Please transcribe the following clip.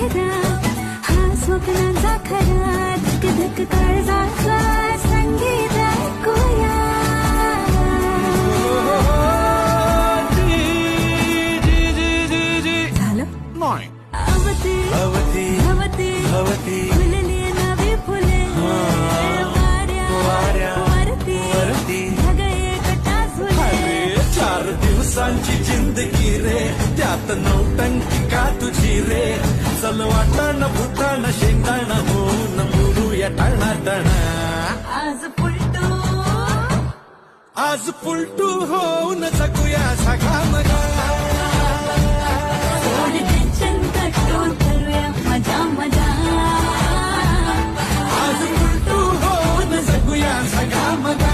चेहरा हा स्वप्नाचा खरा धक धक काळजाचा संगीत ऐकूया. झालं? नाही. अवती अवती अवती अवती. फुले. वाऱ्या वाऱ्या वरती. वरती. ढगळे दिवसांची जिंदगी त्यात का रे? चल वाटण भूताण शेंगदाण न बुडू या टाळणा तणा आज पुलटू. आज पुलटू होऊन जगूया सखा मगा मजा मजा. आज पुलटू न जगूया सखा मगा